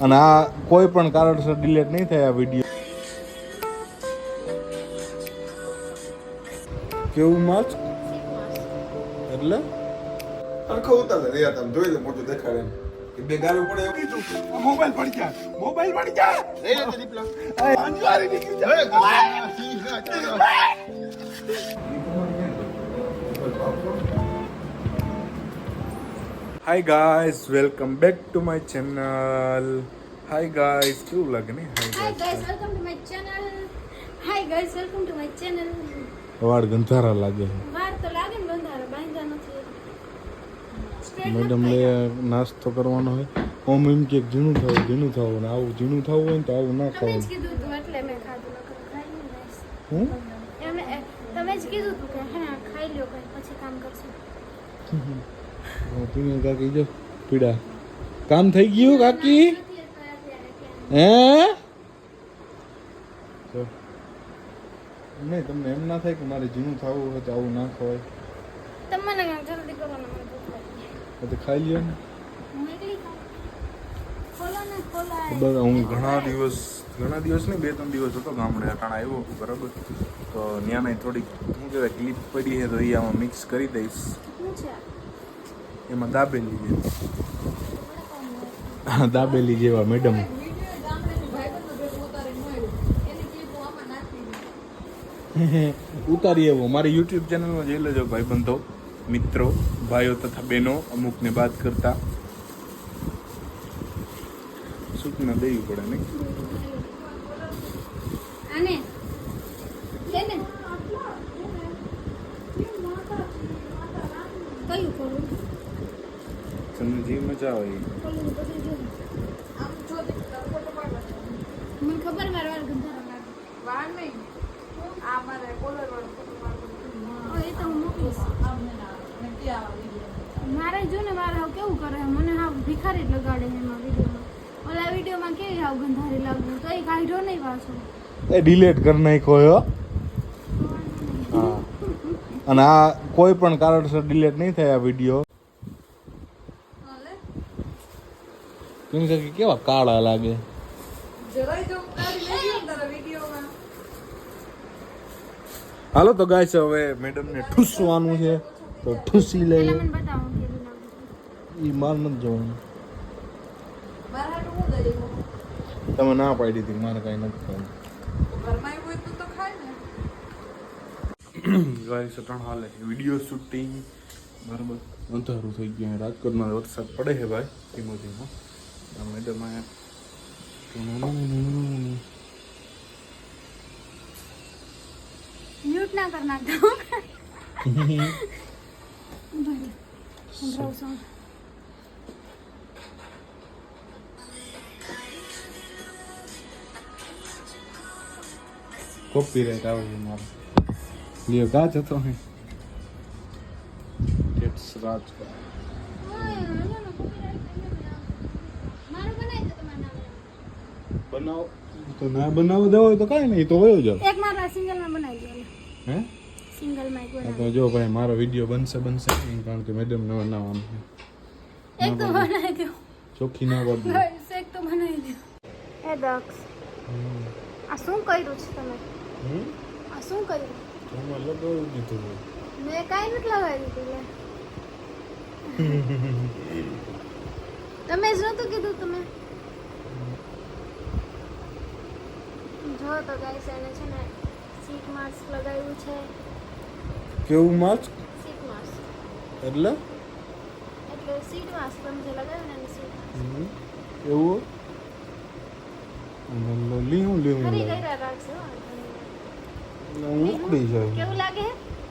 અને આ કોઈ પણ કારણસર ડિલેટ નહીં થાય આ વીડિયો કેવું માસ્ક એટલે આખો ઉતારે રહ્યા તમે જોઈ લે મોટું દેખાડે એમ. કે બે ગાળું પડે એવું કીધું મોબાઈલ પડી ગયા મોબાઈલ પડી ગયા રે લે દીપલા. અંજવારી નીકળી જાય hi guys welcome back to my channel hi guys કેવું લાગે ને Hi hi guys welcome to my channel hi guys welcome to my channel વાળ ગંધારા લાગે વાળ તો લાગે ને ગંધારા બાંધ્યા નથી મેડમ લે નાસ્તો કરવાનો હોય ઓમ એમ કે ઝીણું થવું ઝીણું થવું ને આવું ઝીણું થવું હોય ને તો આવું ના ખાવું. કીધું તું એટલે મેં ખાધું. હું તમે જ કીધું તું કે હા ખાઈ લ્યો પછી કામ કરશું. પીને કાકી જો પીડા કામ થઈ ગયું કાકી. હે તો નહીં તમને એમ ના થાય કે મારે ઝીણું થવું હોય તો આવું ના ખવાય તમને જલ્દી કરો ને મને ભૂખ લાગી. તો ખાઈ લ્યો ને હું એકલી ખાઉં. ખોલો ને ખોલાય. બરાબર હું ઘણા દિવસ ઘણા દિવસ નહીં બે ત્રણ દિવસ હતો ગામડે અટાણા આવ્યો બરાબર તો ત્યાંના થોડીક શું કહેવાય ક્લિપ પડી છે તો એ આમાં મિક્સ કરી દઈશ શું છે આ? એમાં દાબેલી જેવી. દાબેલી જેવા મેડમ. ઉતારી એવો મારી યુટ્યુબ ચેનલમાં જોઈ લેજો ભાઈબંધો મિત્રો ભાઈઓ તથા બહેનો અમુકને બાદ કરતા. સૂચના દેવી પડે ને? કયું ખોલું તમને જે મજા આવે મને ખબર મારા વાળ ગંધારા લાગે. ઓ, એ તો હું મોકલીશ મારે જો ને મારે હાવ કેવું કરે મને હાવ ભિખારી જ લગાડે છે એમાં વિડીયોમાં. ઓલા વિડીયોમાં કેવી હાવ ગંધારી લાગુ? તો એ કાઢ્યો નહીં પાછો. એ ડિલેટ કરી નાખ્યો હા. અને આ કોઈ પણ કારણસર ડિલેટ નહીં થાય આ વીડિયો. કેમ કે કેવા કાળા લાગે? હાલો તો ગાય છે હવે મેડમને ઠૂસવાનું છે તો ઠૂસી લઈએ એ માર નથી જવાનું. તમે ના પાડી હતી મારે કઈ નથી ખાવું. ગાય હાલે વીડિયો શૂટિંગ બરાબર. અંધારું થઈ ગયું રાજકોટમાં વરસાદ પડે છે ભાઈ ધીમો ધીમો. આ મેડમ અહીંયા મ્યુટ ના કર નાખતા ભલે સંભળાવું છું કોપી રાઈટ આવે છે મારો લ્યો કાચ હતો હે ઇટ્સ રાજ મારું બનાવી દો તમારા નામે. બનાવો. તો ના બનાવો દેવો હોય તો કાંઈ નહીં તો વયો જાવ એક મારા સિંગલમાં બનાવી દો હે? સિંગલમાં એક આ તો જો ભાઈ મારો વીડિયો બનશે બનશે કારણ કે મેડમ ને બનાવવાનું આમ એક તો બનાવી. દો. ચોખ્ખી ના પડતી બસ એક તો બનાવી દો. એ ડક્સ આ શું કર્યું છે તમે? હમ? આ શું કર્યું? એમાં લગાવી દીધું. મેં કાંઈ નથી લગાવી દીધું લે. તમે જ નહોતું કીધું તમે? જો તો ગાઈસ એને છે ને સીટ માસ્ક લગાવ્યું છે. કેવું માસ્ક સીટ માસ્ક એટલે? એટલે સીટ માસ્ક તમે જે લગાવ્યું ને સીટ એવું? અને લીહું લીહું ખરી લાગે ઉકળી જાય કેવું લાગે?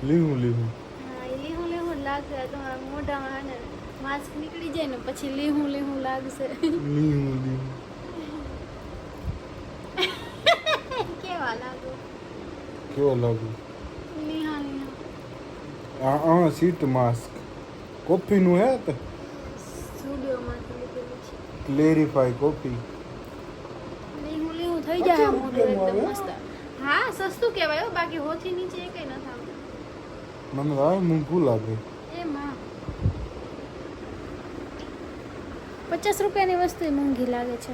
લીહું લીહું. હા લીહું લીહું લાગશે તમારા મોઢામાં ને. માસ્ક નીકળી જાય ને પછી લીહું લીહું લાગશે. લીહું લીહું. કેવા લાગો? કેવો લાગુ? લીહા લીહા આ આ સીટ માસ્ક. કોફીનું હે તો? સ્ટુડિયોમાંથી લીધેલું છે. Clarify coffee. લીહું લીહું થઈ જાય મોઢું એકદમ મસ્ત. હા સસ્તું કહેવાય હો બાકી હોથી નીચે એ કઈ નથી આવતું મને આ મૂંઘું લાગે. એમાં. પચાસ રૂપિયાની વસ્તુ મોંઘી લાગે છે.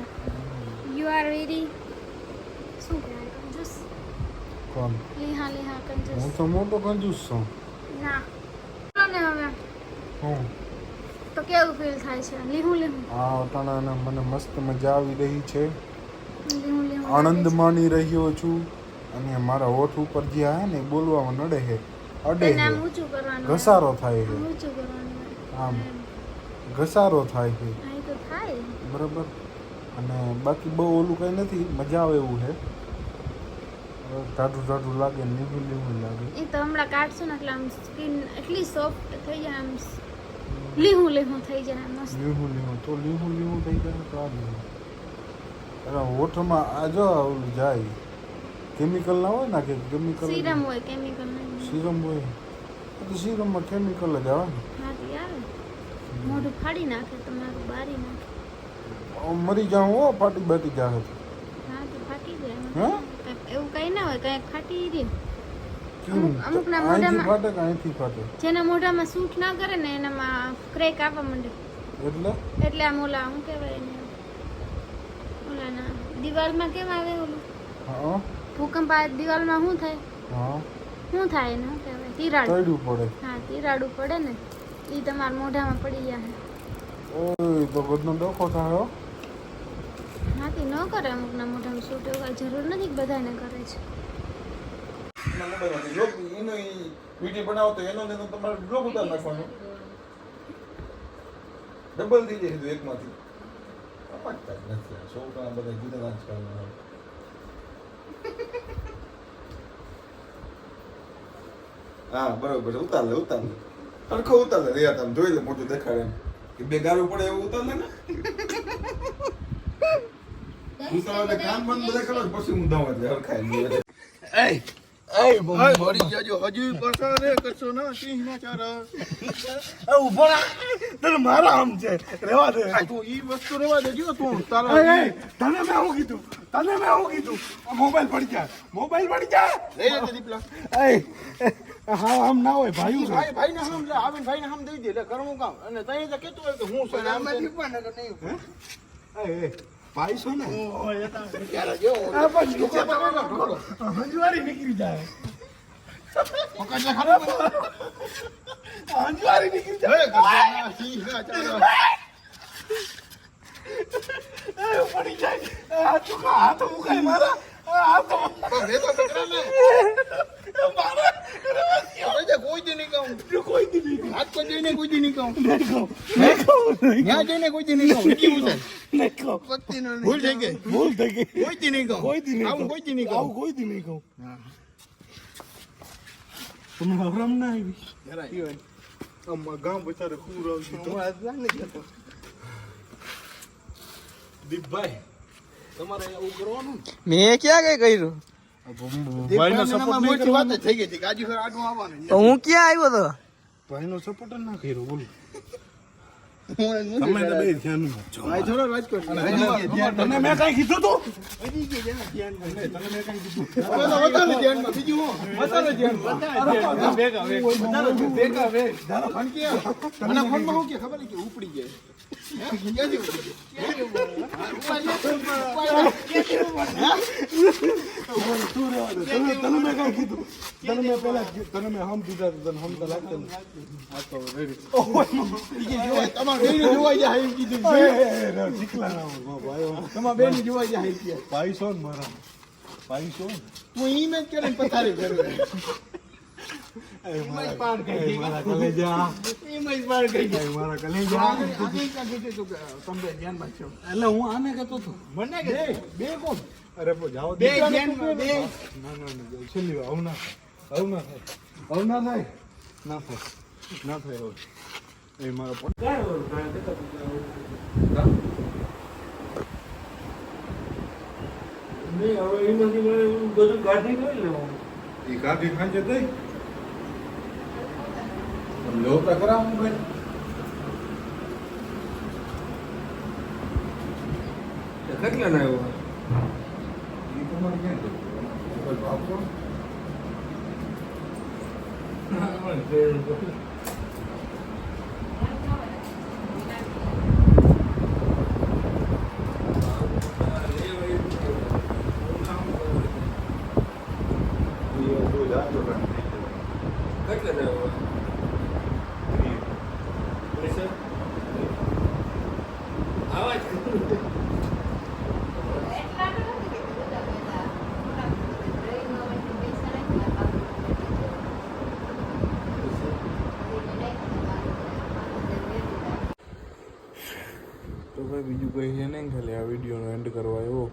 યુ આર વેરી શું કહેવાય કંજૂસ કોણ? લીહા લીહા કંજૂસ હું તો મોટો કંજૂસ છું. ના. ને હવે? હું? તો કેવું ફીલ થાય છે? લીહું લીહું. આ અટાણાને મને મસ્ત મજા આવી રહી છે. આનંદ માણી રહ્યો છું. અને મારા હોઠ ઉપર જે આવે ને બોલવામાં નડે છે અડે છે. ઘસારો થાય છે. આમ. ઘસારો થાય છે. બરાબર. અને બાકી બહુ ઓલું કંઈ નથી મજા આવે એવું છે. ટાઢું ટાઢું લાગે લીલું લીલું લાગે. એ તો હમણાં કાઢશું ને એટલે આમ સ્કિન એટલી સોફ્ટ થઈ જાય આમ લીહું લીહું થઈ જાય મસ્ત. લીલું લીલું તો લીલું લીંબુ થઈ જાય તો આ લીલું અરે હોઠમાં આ જો ઓલું જાય. કેમિકલ ના હોય ને કે કેમિકલ સીરમ હોય કેમિકલ સીરમ હોય. તો સીરમમાં કેમિકલ જ આવે ને. હા આવે. મોઢું ફાડી નાખે તમારું બારી નાખે. મરી જાઉં હો ફાટી બાટી જાય હા તો ફાટી જાય હે? એવું કઈ ના હોય કઈ ફાટી રહે અમુકના મોઢામાં- ફાટે અહીંથી ફાટે? જેના મોઢામાં સૂટ ના કરે ને એનામાં ક્રેક આવવા માંડે. એટલે? એટલે આમ ઓલા શું કહેવાય એને? ઓલા ના દિવાલમાં કેમ આવે ઓલું? હા. ભૂકંપ આવે દિવાલમાં શું થાય? હા. શું થાય એને શું કહેવાય? તિરાડ. પડે. હા તિરાડું પડે ને. એ તમારા મોઢામાં પડી ગયા ઓય તો બધનો ડોખો થાય હો. હાથી ન કરે અમુકના મોઢામાં સૂટ એવું કાંઈ જરૂર નથી કે બધાને કરે છે. એના વીડિયો બનાવો તો એનો એનો તમારે બ્લોગ ઉતાર નાખવાનો. ડબલ થઈ જાય સીધું એકમાંથી. સમજતા જ નથી આ છોકરા બધા જુદા રાજકારણમાં હા બરોબર છે ઉતાર લે ઉતાર લે. સરખો ઉતાર લે યાર તમે જોઈ લે મોટું દેખાડે કે બે ગારું પડે એવું ઉતાર લે ને? હું લે કામ બંધ બધા કરો પછી હું દઉં એટલે હરખાય નહીં મરી જાજો હજુ પાછા રે કરશો ના સિંહ ના ચારા. ઊભો તને મારા આમ છે. રેવા દે. તું ઈ વસ્તુ રેવા દેજો તું. તારા તને મેં શું કીધું તને મેં શું કીધું. મોબાઈલ પડી જા મોબાઈલ પડી જા. લે લે દીપલા. હા આમ ના હોય ભાઈ ભાઈ ભાઈ ને હમ આવીને ભાઈ ને હમ દઈ દે એટલે કરવું કામ? અને તઈ તો કેતું હોય કે હું છું. આમ નથી ને નહીં એ ભાઈ છો ને? ત્યારે જો આ પણ નીચે પકડો હંજવારી નીકળી જાય. પકડ લે ખરો હંજવારી નીકળી જાય. સિંહ ચાલો. એ પડી જાય. આ ચુકા હાથ મુકાય મારા. આ હાથ રે તો બકરા ને. મારા કોઈ દી નહીં કહું. કોઈ દી નહીં હાથ કોઈ જઈને કોઈ દી નહીં કહું. નહીં કહું નહીં કહું. ત્યાં જઈને કોઈ દી નહીં કહું. કેવું છે? નહીં કહું. પત્તીનો ભૂલ થઈ ગઈ. ભૂલ થઈ ગઈ. કોઈ દી નહીં કહું. કોઈ દી નહીં આવું કોઈ દી નહીં કહું. આવું કોઈ દી નહીં કહું. તમે હરામ ના આવી. આમાં ગામ બચારે ખૂબ રાવ છે આજ ના દીપભાઈ મેં ક્યાં કઈ કર્યું ભાઈનો સપોર્ટ મોટી વાત થઈ ગઈ હતી ગાજી ઘર આડું આવવાનું તો હું ક્યાં આવ્યો તો ભાઈનો સપોર્ટ ના કર્યો બોલો તમે તમે તો બે ધ્યાન છો ભાઈ થોડો રાજકોટ તને મેં કઈ કીધું તું તને મેં કઈ કીધું વધારે ધ્યાનમાં બીજું હું વધારે ધ્યાનમાં ભેગા ભેગા ભેગા ફોન કે મને ફોનમાં શું કે ખબર છે કે ઉપડી જાય ભાઈ છો ને મારા ભાઈ છો તું ઈ મેં કરીને પથારી કરે એટલે હું આને કહેતો હતો મને બે કોણ અરે જાઓ બે ના ના ના છેલ્લી આવું ના થાય આવું ના થાય આવું ના થાય ના થાય ના થાય હવે એ મારા પણ એ ગાડી ખાંચે દઈ લો તો ખરા મોબાઈલ કેટલા ના આવ્યો એ તમારે ક્યાં જવું? મોબાઈલ વાપરો તો ભાઈ છે નહીં ખાલી આ વિડીયોનો એન્ડ કરવા આવ્યો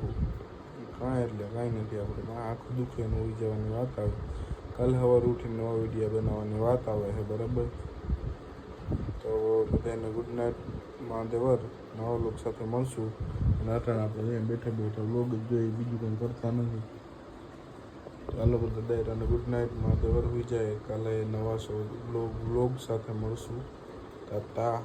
કાંઈ એટલે કાંઈ નથી આપણે, કાંઈ આખું દુઃખે હોઈ જવાની વાત આવે. કાલ સવાર ઉઠીને નવા વીડિયો બનાવવાની વાત આવે છે, બરાબર? તો બધાને ગુડ નાઇટ મહાદેવર. નવા લોક સાથે મળશું. અને અત્યારે આપણે અહીંયા બેઠા બેઠા લોગ જોઈએ, બીજું કંઈ કરતા નથી. ચાલો બધા દાયરાને ગુડ નાઇટ મહાદેવર. હોઈ જાય. કાલે નવા શો બ્લોગ સાથે મળશું. ટાટા.